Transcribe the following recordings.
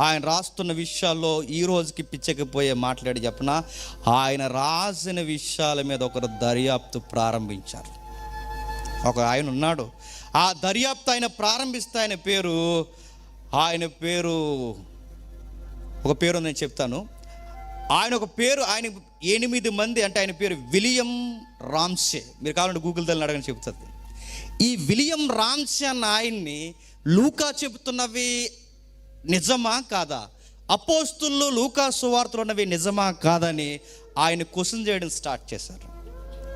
ఆయన రాస్తున్న విషయాల్లో ఈ రోజుకి పిచ్చకపోయే మాట్లాడి చెప్పిన? ఆయన రాసిన విషయాల మీద ఒకరు దర్యాప్తు ప్రారంభించారు. ఒక ఆయన ఉన్నాడు. ఆ దర్యాప్తు ఆయన ప్రారంభిస్తే ఆయన పేరు ఆయన పేరు ఒక పేరు నేను చెప్తాను. ఆయన ఒక పేరు ఆయన ఎనిమిది మంది అంటే ఆయన పేరు విలియం రామ్సే. మీరు కావాలంటే గూగుల్ తల్లి అడగని చెప్తుంది ఈ విలియం రామ్సే అన్న ఆయన్ని లూకా చెబుతున్నవి నిజమా కాదా? అపోస్తుల్లో లూకా సువార్తలు ఉన్నవి నిజమా కాదని ఆయన క్వశ్చన్ చేయడం స్టార్ట్ చేశారు.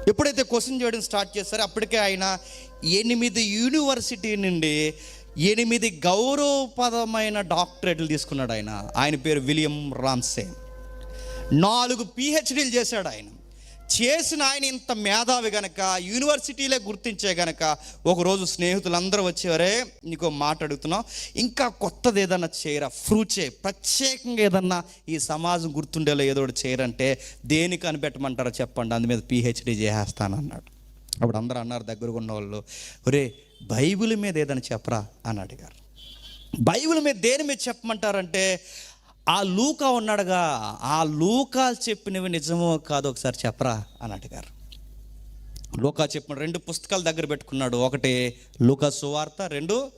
ఎప్పుడైతే క్వశ్చన్ చేయడం స్టార్ట్ చేశారో అప్పటికే ఆయన ఎనిమిది యూనివర్సిటీ నుండి ఎనిమిది గౌరవపదమైన డాక్టరేట్లు తీసుకున్నాడు ఆయన. ఆయన పేరు విలియం రామ్సే. నాలుగు పిహెచ్డీలు చేశాడు ఆయన. చేసిన ఆయన ఇంత మేధావి గనక యూనివర్సిటీలే గుర్తించే గనక ఒకరోజు స్నేహితులందరూ వచ్చేవరే నీకు మాట ఇంకా కొత్తది ఏదన్నా చేయరా? ఫ్రూచే ప్రత్యేకంగా ఏదన్నా ఈ సమాజం గుర్తుండేలా ఏదో ఒకటి చేయరంటే దేనికి అనిపెట్టమంటారో చెప్పండి. అందు మీద పిహెచ్డీ చేసేస్తానన్నాడు. అప్పుడు అందరూ అన్నారు దగ్గరగా ఉన్న వాళ్ళు ఒరే బైబిల్ మీద ఏదైనా చెప్పరా? అని అడిగారు. బైబిల్ మీద దేని మీద చెప్పమంటారంటే ఆ లూకా ఉన్నాడుగా ఆ లూకా చెప్పినవి నిజమో కాదో ఒకసారి చెప్పరా అని అడిగారు. లూకా చెప్పిన రెండు పుస్తకాలు దగ్గర పెట్టుకున్నాడు. ఒకటి లూకా సువార్త రెండు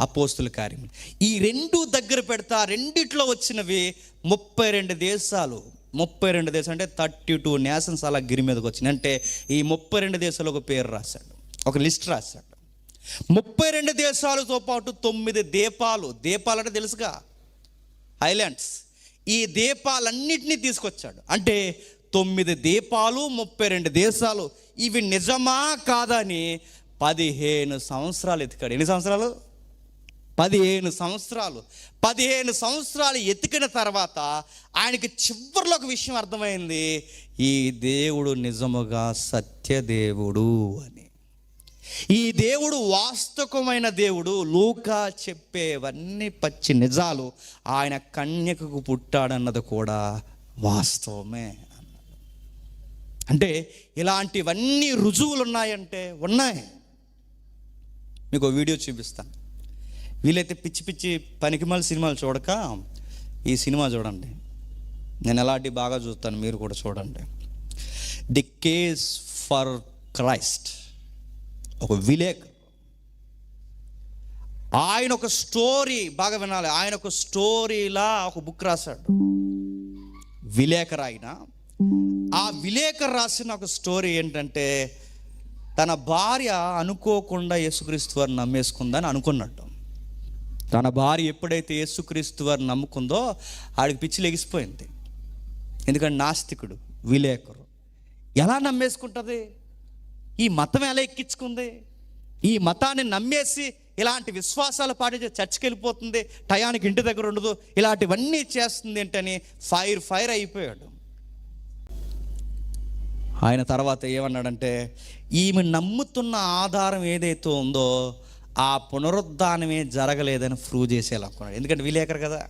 అపోస్తుల కార్యం. ఈ రెండు దగ్గర పెడతా రెండిట్లో వచ్చినవి ముప్పై రెండు దేశాలు. ముప్పై రెండు దేశాలు అంటే థర్టీ టూ నేషన్స్ అలా గిరి మీదకి వచ్చినాయి. అంటే ఈ ముప్పై రెండు దేశాలు ఒక పేరు రాశాడు ఒక లిస్ట్ రాశాడు. ముప్పై రెండు దేశాలతో పాటు తొమ్మిది దీపాలు. దీపాలు అంటే తెలుసుగా ఐలాండ్స్. ఈ దీపాలన్నింటినీ తీసుకొచ్చాడు. అంటే తొమ్మిది దీపాలు ముప్పై రెండు దేశాలు. ఇవి నిజమా కాదని పదిహేను సంవత్సరాలు ఎతికాడు. ఎన్ని సంవత్సరాలు? పదిహేను సంవత్సరాలు. పదిహేను సంవత్సరాలు ఎతికిన తర్వాత ఆయనకి చివరిలో ఒక విషయం అర్థమైంది ఈ దేవుడు నిజముగా సత్యదేవుడు అని. ఈ దేవుడు వాస్తవమైన దేవుడు లూకా చెప్పేవన్నీ పచ్చి నిజాలు ఆయన కన్యకకు పుట్టాడన్నది కూడా వాస్తవమే అంటే ఇలాంటివన్నీ రుజువులు ఉన్నాయంటే ఉన్నాయి. మీకు వీడియో చూపిస్తాను. వీలైతే పిచ్చి పిచ్చి పనికిమాల సినిమాలు చూడక ఈ సినిమా చూడండి. నేను ఎలాంటి బాగా చూస్తాను మీరు కూడా చూడండి. The case for Christ. ఒక విలేకర్ ఆయన ఒక స్టోరీ బాగా వినాలి. ఆయన ఒక స్టోరీలా ఒక బుక్ రాశాడు. విలేకర్ ఆయన ఆ విలేకర్ రాసిన ఒక స్టోరీ ఏంటంటే తన భార్య అనుకోకుండా యేసుక్రీస్తు వారిని నమ్మేసుకుందని అనుకున్నట్టు. తన భార్య ఎప్పుడైతే యేసుక్రీస్తు వారిని నమ్ముకుందో ఆడికి పిచ్చి లెగిసిపోయింది. ఎందుకంటే నాస్తికుడు విలేకరు. ఎలా నమ్మేసుకుంటుంది? ఈ మతం ఎలా ఎక్కించుకుంది? ఈ మతాన్ని నమ్మేసి ఇలాంటి విశ్వాసాలు పాటించే చర్చికి వెళ్ళిపోతుంది టయానికి ఇంటి దగ్గర ఉండదు ఇలాంటివన్నీ చేస్తుంది ఏంటని ఫైర్ ఫైర్ అయిపోయాడు. ఆయన తర్వాత ఏమన్నాడంటే ఈమె నమ్ముతున్న ఆధారం ఏదైతే ఉందో ఆ పునరుద్ధానమే జరగలేదని ప్రూవ్ చేసేయాలనుకున్నాడు ఎందుకంటే విలేకరు కదా.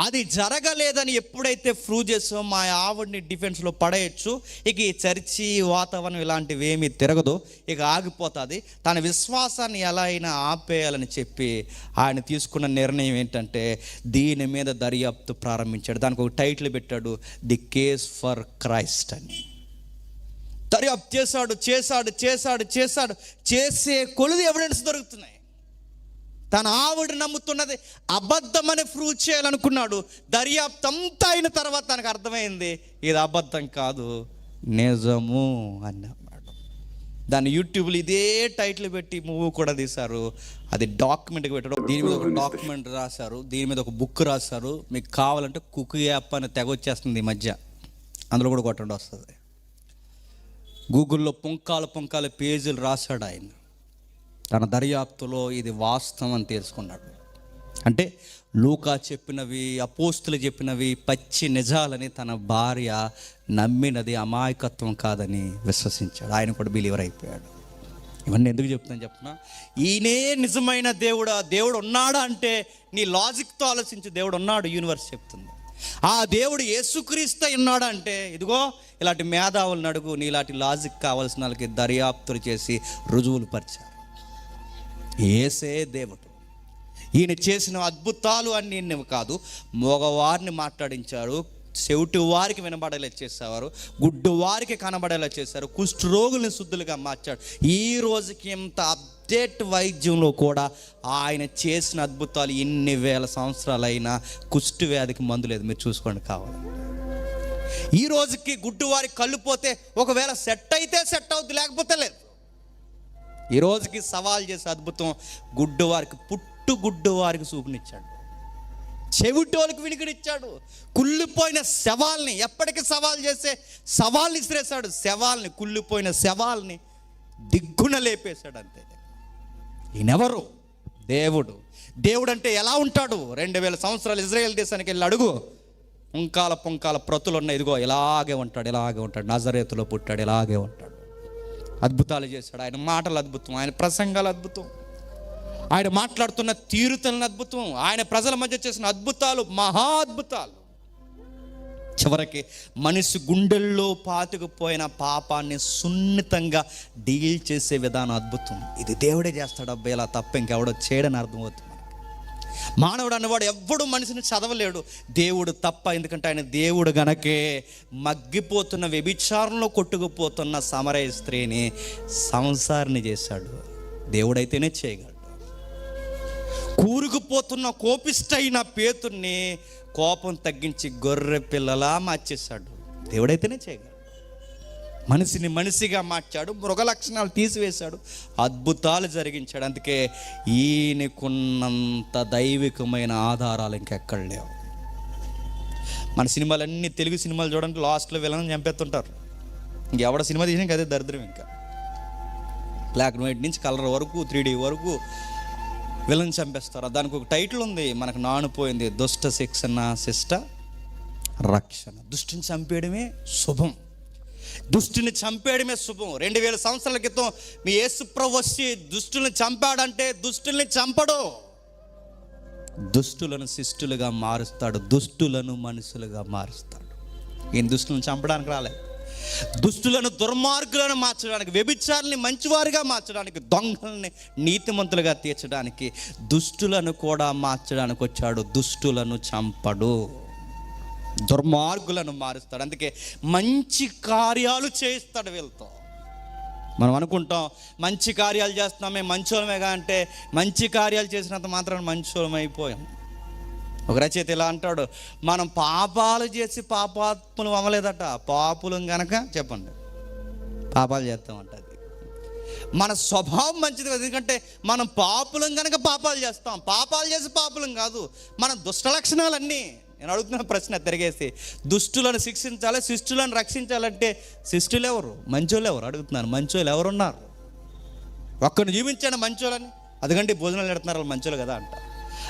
అది జరగలేదని ఎప్పుడైతే ప్రూవ్ చేసామో మా ఆవిడ్ని డిఫెన్స్లో పడేయచ్చు. ఇక ఈ చర్చి వాతావరణం ఇలాంటివి ఏమీ తిరగదు. ఇక ఆగిపోతుంది. తన విశ్వాసాన్ని ఎలా అయినా ఆపేయాలని చెప్పి ఆయన తీసుకున్న నిర్ణయం ఏంటంటే దీని మీద దర్యాప్తు ప్రారంభించాడు. దానికి ఒక టైటిల్ పెట్టాడు ది కేస్ ఫర్ క్రైస్ట్ అని. దర్యాప్తు చేశాడు చేశాడు చేశాడు చేశాడు. చేసే కొలుది ఎవిడెన్స్ దొరుకుతున్నాయి. తన ఆవిడ నమ్ముతున్నది అబద్ధమని ప్రూవ్ చేయాలనుకున్నాడు. దర్యాప్తు అంతా అయిన తర్వాత తనకు అర్థమైంది ఇది అబద్ధం కాదు నిజము అని అన్నాడు. దాన్ని యూట్యూబ్లో ఇదే టైటిల్ పెట్టి మూవీ కూడా తీశారు. అది డాక్యుమెంట్కి పెట్టడం. దీని మీద ఒక డాక్యుమెంట్ రాశారు. దీని మీద ఒక బుక్ రాశారు. మీకు కావాలంటే కుక్ యాప్ అని తెగ వచ్చేస్తుంది ఈ మధ్య. అందులో కూడా కొట్టండి వస్తుంది. గూగుల్లో పుంకాల పుంకాల పేజీలు రాశాడు ఆయన. తన దర్యాప్తులో ఇది వాస్తవం అని తెలుసుకున్నాడు. అంటే లూకా చెప్పినవి అపోస్తులు చెప్పినవి పచ్చి నిజాలని తన భార్య నమ్మినది అమాయకత్వం కాదని విశ్వసించాడు. ఆయన కూడా బిలీవర్ అయిపోయాడు. ఇవన్నీ ఎందుకు చెప్తున్నాను చెప్పిన? ఈయనే నిజమైన దేవుడా దేవుడు ఉన్నాడా అంటే నీ లాజిక్తో ఆలోచించి దేవుడు ఉన్నాడు యూనివర్స్ చెప్తుంది. ఆ దేవుడు యేసుక్రీస్తు ఉన్నాడా అంటే ఇదిగో ఇలాంటి మేధావులను అడుగు నీ ఇలాంటి లాజిక్ కావాల్సిన వాళ్ళకి దర్యాప్తులు చేసి రుజువులు పరిచారు. ఏసే దేవుడు. ఈయన చేసిన అద్భుతాలు అన్ని కాదు. మగవారిని మాట్లాడించారు. చెవిటి వారికి వినబడేలా చేసేవారు. గుడ్డు వారికి కనబడేలా చేశారు. కుష్ఠ రోగుల్ని శుద్ధులుగా మార్చాడు. ఈ రోజుకి ఇంత అప్డేట్ వైద్యంలో కూడా ఆయన చేసిన అద్భుతాలు ఎన్ని వేల సంవత్సరాలైనా కుష్టి వ్యాధికి మందు లేదు. మీరు చూసుకోండి కావాలి ఈ రోజుకి గుడ్డు వారికి కళ్ళు పోతే ఒకవేళ సెట్ అయితే సెట్ అవుద్ది లేకపోతే లేదు. ఈ రోజుకి సవాల్ చేసే అద్భుతం గుడ్డు వారికి పుట్టు గుడ్డు వారికి చూపునిచ్చాడు. చెవిటోళ్ళకి వినికిడిచ్చాడు. కుళ్ళిపోయిన శవాల్ని ఎప్పటికీ సవాల్ చేసే సవాల్ని ఇసిరేశాడు శవాల్ని కుళ్ళిపోయిన శవాల్ని దిగ్గున లేపేశాడు అంతే ఈయనెవరు? దేవుడు. దేవుడు అంటే ఎలా ఉంటాడు? రెండు వేల సంవత్సరాలు ఇజ్రాయెల్ దేశానికి వెళ్ళి అడుగు. పుంకాల పుంకాల ప్రతులు ఉన్న ఇదిగో ఇలాగే ఉంటాడు ఇలాగే ఉంటాడు. నజరేతులో పుట్టాడు ఇలాగే ఉంటాడు. అద్భుతాలు చేశాడు. ఆయన మాటలు అద్భుతం ఆయన ప్రసంగాలు అద్భుతం. ఆయన మాట్లాడుతున్న తీరుతలను అద్భుతం. ఆయన ప్రజల మధ్య చేసిన అద్భుతాలు మహా అద్భుతాలు. చివరికి మనిషి గుండెల్లో పాతుకుపోయిన పాపాన్ని సున్నితంగా డీల్ చేసే విధానం అద్భుతం. ఇది దేవుడే చేస్తాడు అబ్బాయి ఇలా తప్ప ఇంకెవడో చేయడని అర్థమవుతుంది మానవుడు అన్నవాడు ఎవ్వడు మనిషిని చదవలేడు. దేవుడు తప్ప ఎందుకంటే ఆయన దేవుడు గనకే మగ్గిపోతున్న వ్యభిచారంలో కొట్టుకుపోతున్న సమరయ స్త్రీని సంసారిని చేశాడు. దేవుడైతేనే చేయగలడు. కూరుకుపోతున్న కోపిష్టైన పేతుర్ని కోపం తగ్గించి గొర్రె పిల్లలా మార్చేశాడు. దేవుడైతేనే చేయగలడు. మనిషిని మనిషిగా మార్చాడు మృగ లక్షణాలు తీసివేశాడు అద్భుతాలు జరిగించాడు. అందుకే ఈయనకున్నంత దైవికమైన ఆధారాలు ఇంకెక్కడ లేవు. మన సినిమాలన్నీ తెలుగు సినిమాలు చూడండి లాస్ట్లో విలన్ చంపేస్తుంటారు. ఇంకెవడ సినిమా తీసినా అదే దరిద్రం ఇంకా. బ్లాక్ అండ్ వైట్ నుంచి కలర్ వరకు త్రీ డీ వరకు విలన్ చంపేస్తారు. దానికి ఒక టైటిల్ ఉంది మనకు నానిపోయింది దుష్ట శిక్షణ శిష్ట రక్షణ. దుష్టిని చంపేయడమే శుభం. దుష్టిని చంపేయడమే శుభం. రెండు వేల సంవత్సరాల క్రితం మీ యేసుప్రభు వచ్చి దుష్టుల్ని చంపాడంటే దుష్టుల్ని చంపడు. దుష్టులను శిష్టులుగా మారుస్తాడు దుష్టులను మనుషులుగా మారుస్తాడు. ఈయన దుష్టులను చంపడానికి రాలేదు దుష్టులను దుర్మార్గులను మార్చడానికి వ్యభిచారుల్ని మంచివారిగా మార్చడానికి దొంగల్ని నీతిమంతులుగా తీర్చడానికి దుష్టులను కూడా మార్చడానికి వచ్చాడు. దుష్టులను చంపడు. దుర్మార్గులను మారుస్తాడు. అందుకే మంచి కార్యాలు చేయిస్తాడు వీళ్ళతో. మనం అనుకుంటాం మంచి కార్యాలు చేస్తున్నామే మంచోళమేగా అంటే మంచి కార్యాలు చేసినంత మాత్రం మంచోళం అయిపోయాం ఒక రచయిత ఇలా అంటాడు మనం పాపాలు చేసి పాపాత్ములు అవ్వలేదట పాపులం గనక చెప్పండి. పాపాలు చేస్తామంట అది. మన స్వభావం మంచిది కాదు ఎందుకంటే మనం పాపులం కనుక పాపాలు చేస్తాం. పాపాలు చేసి పాపులం కాదు మన దుష్ట లక్షణాలన్నీ నేను అడుగుతున్న ప్రశ్న తిరిగేసి దుష్టులను శిక్షించాలి శిష్టులను రక్షించాలంటే శిష్టులు ఎవరు? మంచోళ్ళు ఎవరు? అడుగుతున్నాను మంచోళ్ళు ఎవరున్నారు ఒక్కరిని జీవించాను మంచోళ్ళని. అదిగంటే భోజనాలు పెడుతున్నారు వాళ్ళు మంచోళ్ళు కదా అంట.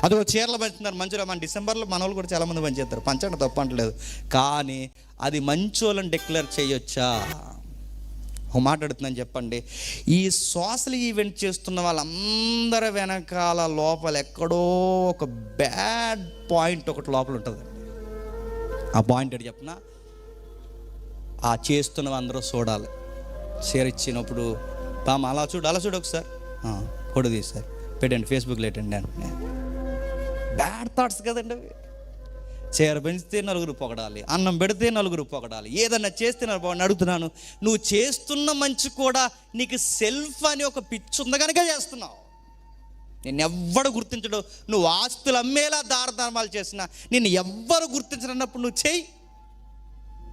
అదిగో చీరలు పంచుతున్నారు మంచోళ్ళు. మన డిసెంబర్లో మన వాళ్ళు కూడా చాలామంది పంచేస్తారు పంచడం తప్ప అంటలేదు. కానీ అది మంచోళ్ళని డిక్లేర్ చేయొచ్చా? ఒక మాట్లాడుతున్నాను చెప్పండి. ఈ సోషల్ ఈవెంట్ చేస్తున్న వాళ్ళందరి వెనకాల లోపల ఎక్కడో ఒక బ్యాడ్ పాయింట్ ఒకటి లోపల ఉంటుంది ఆ పాయింట్ ఏంటి చెప్పిన? ఆ చేస్తున్న అందరూ చూడాలి. షేర్ ఇచ్చినప్పుడు పామ అలా చూడు అలా చూడు ఒకసారి. ఫోటో తీసారు పెట్టండి ఫేస్బుక్లో పెట్టండి నేను. బ్యాడ్ థాట్స్ కదండి అవి. చీర పెంచితే నలుగురు పొగడాలి అన్నం పెడితే నలుగురు పొగడాలి ఏదన్నా చేస్తే నన్ను అడుగుతున్నాను నువ్వు చేస్తున్న మంచి కూడా నీకు సెల్ఫ్ అని ఒక పిచ్చి ఉంది కనుక చేస్తున్నావు. నేను ఎవ్వడు గుర్తించడు నువ్వు ఆస్తులు అమ్మేలా దారధర్మాలు చేసినా నేను ఎవ్వరు గుర్తించనన్నప్పుడు నువ్వు చేయి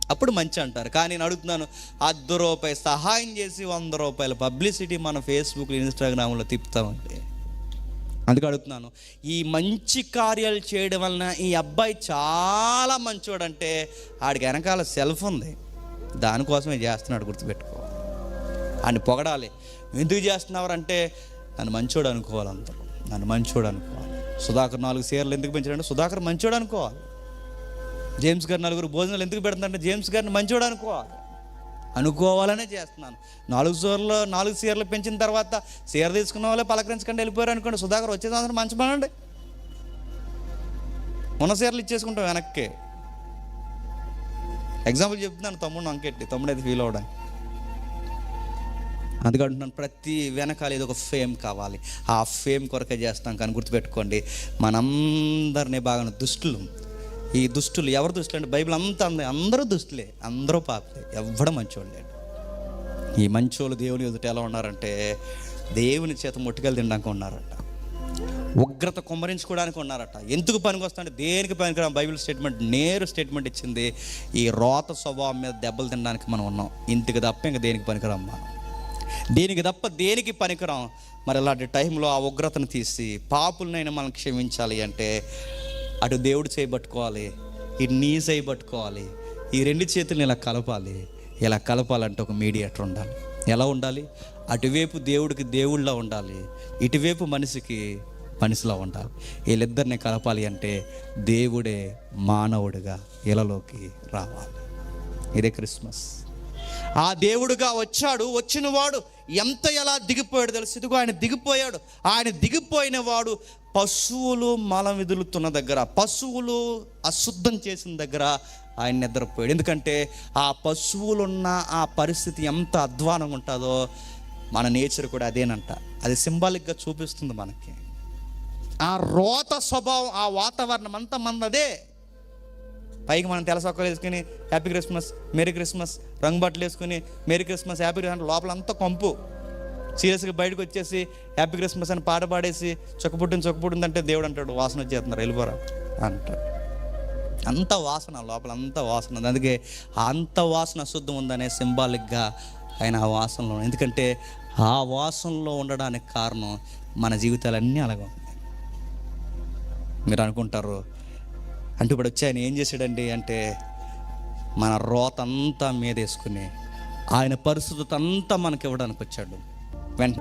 అప్పుడు మంచి అంటారు. కానీ నేను అడుగుతున్నాను అర్ధ రూపాయి సహాయం చేసి వంద రూపాయల పబ్లిసిటీ మన ఫేస్బుక్ ఇన్స్టాగ్రామ్లో తిప్పుతామంటే. అందుకే అడుగుతున్నాను. ఈ మంచి కార్యాలు చేయడం వలన ఈ అబ్బాయి చాలా మంచోడంటే ఆడికి వెనకాల సెల్ఫ్ ఉంది. దానికోసమే చేస్తున్నాడు గుర్తుపెట్టుకో. ఆయన పొగడాలి. ఎందుకు చేస్తున్నారంటే నన్ను మంచోడు అనుకోవాలి అందరూ. నన్ను మంచోడు అనుకోవాలి. సుధాకర్ నాలుగు సీరలు ఎందుకు పెంచాడంటే సుధాకర్ మంచోడు అనుకోవాలి. జేమ్స్ గారు నలుగురు భోజనాలు ఎందుకు పెడుతుందంటే జేమ్స్ గారిని మంచోడు అనుకోవాలి. అనుకోవాలనే చేస్తున్నాను. నాలుగు సీరలు నాలుగు సీరలు పెంచిన తర్వాత సీర తీసుకున్న వాళ్ళే పలకరించకుండా వెళ్ళిపోయారు అనుకోండి. సుధాకర్ వచ్చే సంవత్సరం మంచి పనండి ఉన్న సీరలు ఇచ్చేసుకుంటాం వెనక్కి. ఎగ్జాంపుల్ చెప్తున్నాను తమ్ముడు అంకెట్టి. తమ్ముడు అయితే ఫీల్ అవడానికి అందుకంటున్నాను ప్రతి వెనకాల ఏదో ఒక ఫేమ్ కావాలి. ఆ ఫేమ్ కొరకే చేస్తాం కానీ గుర్తుపెట్టుకోండి మనందరినీ బాగా దుష్టులు. ఈ దుష్టులు ఎవరు దుష్టులు అంటే బైబిల్ అంతా అంది. అందరూ దుష్టులే అందరూ పాపలే ఎవ్వడం మంచోళ్ళు లేడు. ఈ మంచోళ్ళు దేవుని ఎదుట ఎలా ఉన్నారంటే దేవుని చేత ముట్టుకెళ్ళి తినడానికి ఉన్నారట. ఉగ్రత కుమ్మరించుకోవడానికి ఉన్నారట. ఎందుకు పనికి వస్తాంటే దేనికి పనికిరా బైబిల్ స్టేట్మెంట్ నేరు స్టేట్మెంట్ ఇచ్చింది ఈ రోత స్వభావం మీద దెబ్బలు తినడానికి మనం ఉన్నాం. ఇంటికి తప్ప ఇంకా దేనికి పనికిరాం మనం? దేనికి తప్ప దేనికి పనికిరాం? మరి అలాంటి టైంలో ఆ ఉగ్రతను తీసి పాపులనైనా మనం క్షమించాలి అంటే అటు దేవుడు చేయబట్టుకోవాలి ఈ నీ చేయబట్టుకోవాలి ఈ రెండు చేతులను ఇలా కలపాలి. ఇలా కలపాలంటే ఒక మీడియేటర్ ఉండాలి. ఎలా ఉండాలి? అటువైపు దేవుడికి దేవుళ్ళ ఉండాలి ఇటువైపు మనిషికి మనిషిలా ఉండాలి. వీళ్ళిద్దరిని కలపాలి అంటే దేవుడే మానవుడిగా ఇలలోకి రావాలి. ఇదే క్రిస్మస్. ఆ దేవుడుగా వచ్చాడు వచ్చిన వాడు ఎంత ఎలా దిగిపోయాడు తెలుసు. ఇదిగో ఆయన దిగిపోయాడు. ఆయన దిగిపోయిన వాడు పశువులు మలం విదులుతున్న దగ్గర పశువులు అశుద్ధం చేసిన దగ్గర ఆయన నిద్రపోయాడు. ఎందుకంటే ఆ పశువులున్న ఆ పరిస్థితి ఎంత అధ్వానంగా ఉంటుందో మన నేచర్ కూడా అదేనంట. అది సింబాలిక్గా చూపిస్తుంది మనకి. ఆ రోత స్వభావం ఆ వాతావరణం అంతా మనదే. పైకి మనం తెలసొక్కలు వేసుకుని హ్యాపీ క్రిస్మస్ మేరీ క్రిస్మస్ రంగు బట్టలు వేసుకుని మేరీ క్రిస్మస్ హ్యాపీ క్రిస్మస్ లోపల అంతా కంపు. సీరియస్గా బయటకు వచ్చేసి హ్యాపీ క్రిస్మస్ అని పాట పాడేసి చొక్కపుట్టిన చొక్కపుట్టింది అంటే దేవుడు అంటాడు వాసన వచ్చేస్తున్నారు వెళ్ళిపోరా అంటాడు. అంత వాసన లోపల అంత వాసన ఉంది. అందుకే అంత వాసన అశుద్ధం ఉందనే సింబాలిక్గా ఆయన ఆ వాసనలో ఎందుకంటే ఆ వాసనలో ఉండడానికి కారణం మన జీవితాలన్నీ అలాగే ఉన్నాయి. మీరు అనుకుంటారు అంటే ఇప్పుడు వచ్చి ఆయన ఏం చేశాడండి అంటే మన రోత అంతా మీదేసుకుని ఆయన పరిస్థితి అంతా మనకి ఇవ్వడానికి వచ్చాడు వెంట